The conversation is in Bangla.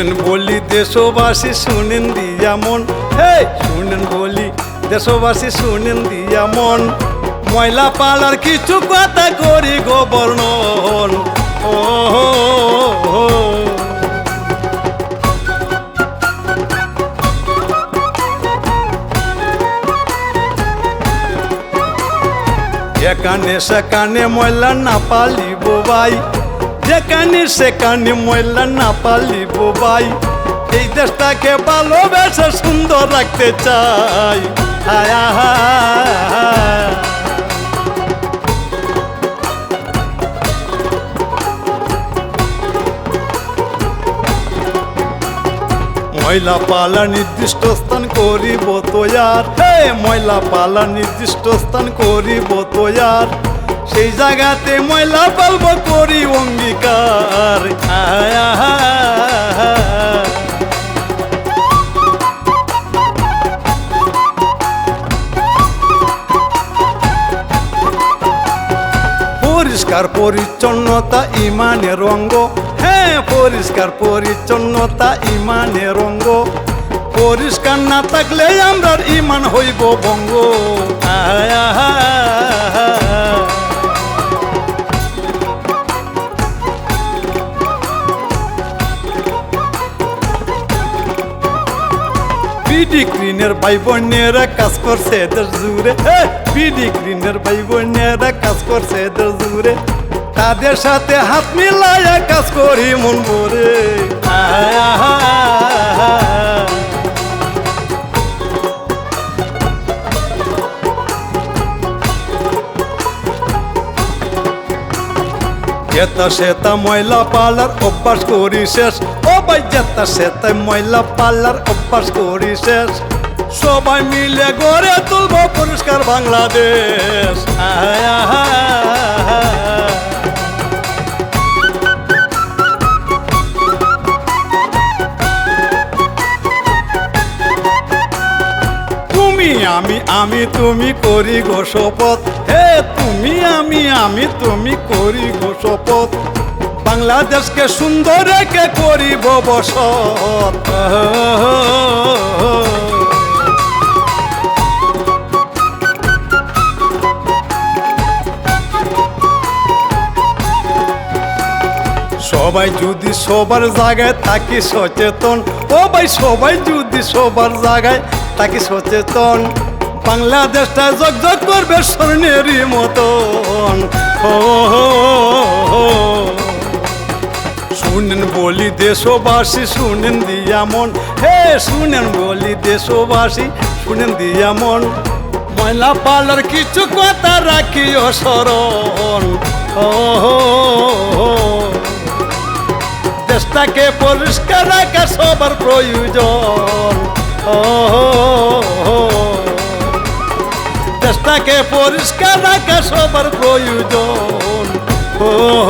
দেশবাসী, শুনেন দিয়া মন। হে শুনেন বলি দেশবাসী, শুনেন দিয়া মন। ময়লা পালার কিছু কথা করি গো বর্ণন। ও। এখানে সেখানে ময়লা না পালিব ভাই। যেখানে সেখানে ময়লা না পালিব ভাই। এই দেশটাকে ভালোবেসে সুন্দর রাখতে চাই। ময়লা পালা নির্দিষ্ট স্থান করিব হে, ময়লা পালা নির্দিষ্ট স্থান করিব তোয়ার। সেই জায়গাতে ময়লা পালব করি অঙ্গীকার আয় আয়। পরিষ্কার পরিচ্ছন্নতা ইমানের অঙ্গ হ্যাঁ পরিষ্কার পরিচ্ছন্নতা ইমানের অঙ্গ পরিষ্কার না থাকলে আমরা ইমান হইব ভঙ্গ আয় আয়। বিডি গ্রিনের ভাই বোনেরা কাজ করছে এদের জুড়ে। বিডি গ্রিনের ভাই বোনেরা কাজ করছে এদের জুড়ে। তাদের সাথে হাত মিলাইয়া কাজ করি মন ভরে। যেতা সেতা ময়লা পালার অভ্যাস করি শেষ। ভাই যেতা ময়লা পালার অভ্যাস করি শেষ। সবাই মিলে গড়ে তুলব পরিষ্কার বাংলাদেশ। তুমি আমি আমি তুমি করি গো শপথ হে, তুমি আমি আমি তুমি করি গো শপথ বাংলাদেশকে সুন্দর রেখে করিব বসত সবাই যদি সবার জায়গায় থাকি সচেতন, ও ভাই সবাই যদি সবার জায়গায় থাকি সচেতন, বাংলাদেশটা জগজগ করবে স্বর্ণেরই মতন ও। শুনেন বলি দেশবাসী, শুনেন দিয়া মন। হে, শুনেন বলি দেশবাসী, শুনেন দিয়া মন। ময়লা পালার কিছু কথা হো হো। দেশটাকে পরিষ্কার রাখা সবার প্রয়োজন। দেশটাকে পরিষ্কার রাখা সবার প্রয়োজন। ও